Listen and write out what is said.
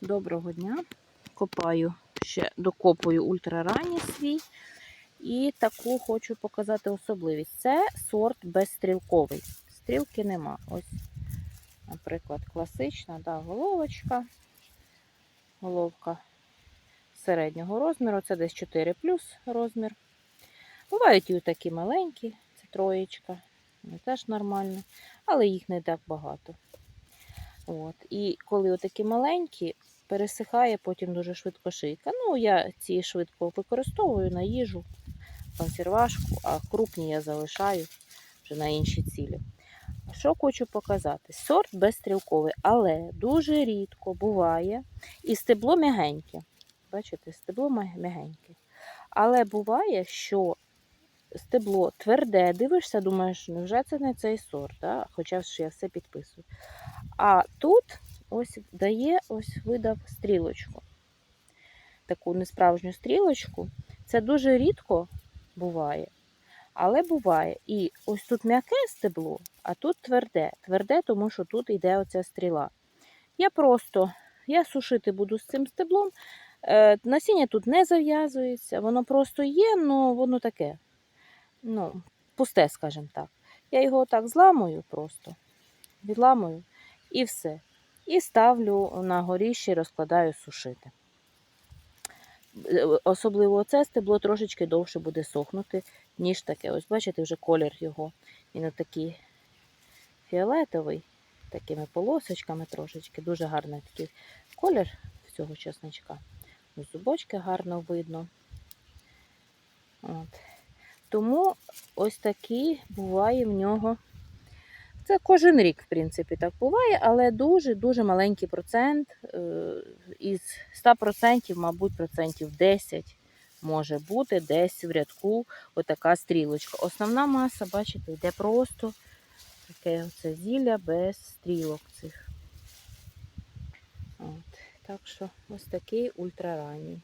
Доброго дня. Копаю ще докопую ультраранній свій. І таку хочу показати особливість. Це сорт безстрілковий. Стрілки нема. Ось, наприклад, класична да, головочка. Головка середнього розміру. Це десь 4 плюс розмір. Бувають і такі маленькі, це троєчка. Вони теж нормально, але їх не так багато. От. І коли отакі маленькі, пересихає потім дуже швидко шийка. Ну, я ці швидко використовую на їжу, консервашку, а крупні я залишаю вже на інші цілі. Що хочу показати? Сорт безстрілковий, але дуже рідко буває. І стебло м'ягеньке. Бачите, стебло м'ягеньке. Але буває, що стебло тверде, дивишся, думаєш, невже це не цей сорт, да? хоча ж я все підписую. А тут ось дає, ось видав стрілочку. Таку несправжню стрілочку. Це дуже рідко буває. Але буває. І ось тут м'яке стебло, а тут тверде. Тверде, тому що тут йде оця стріла. Я просто я сушити буду з цим стеблом. Е, насіння тут не зав'язується, воно просто є, але воно таке. Ну, пусте, скажімо так. Я його так зламую просто, відламую і все. І ставлю на горіще розкладаю сушити. Е, Особливо це стебло трошечки довше буде сохнути, ніж таке. Ось бачите, вже колір його. Він такий фіолетовий, такими полосочками трошечки. Дуже гарний такий колір цього чесночка. Ось Зубочки гарно видно. От. Тому ось такий буває в нього. Це кожен рік, в принципі, так буває, але дуже-дуже маленький процент. е, Із 100%, мабуть, процентів 10 може бути десь в рядку отака стрілочка. Основна маса, бачите, йде просто таке оце зілля без стрілок цих. От. Так що ось такий ультраранній.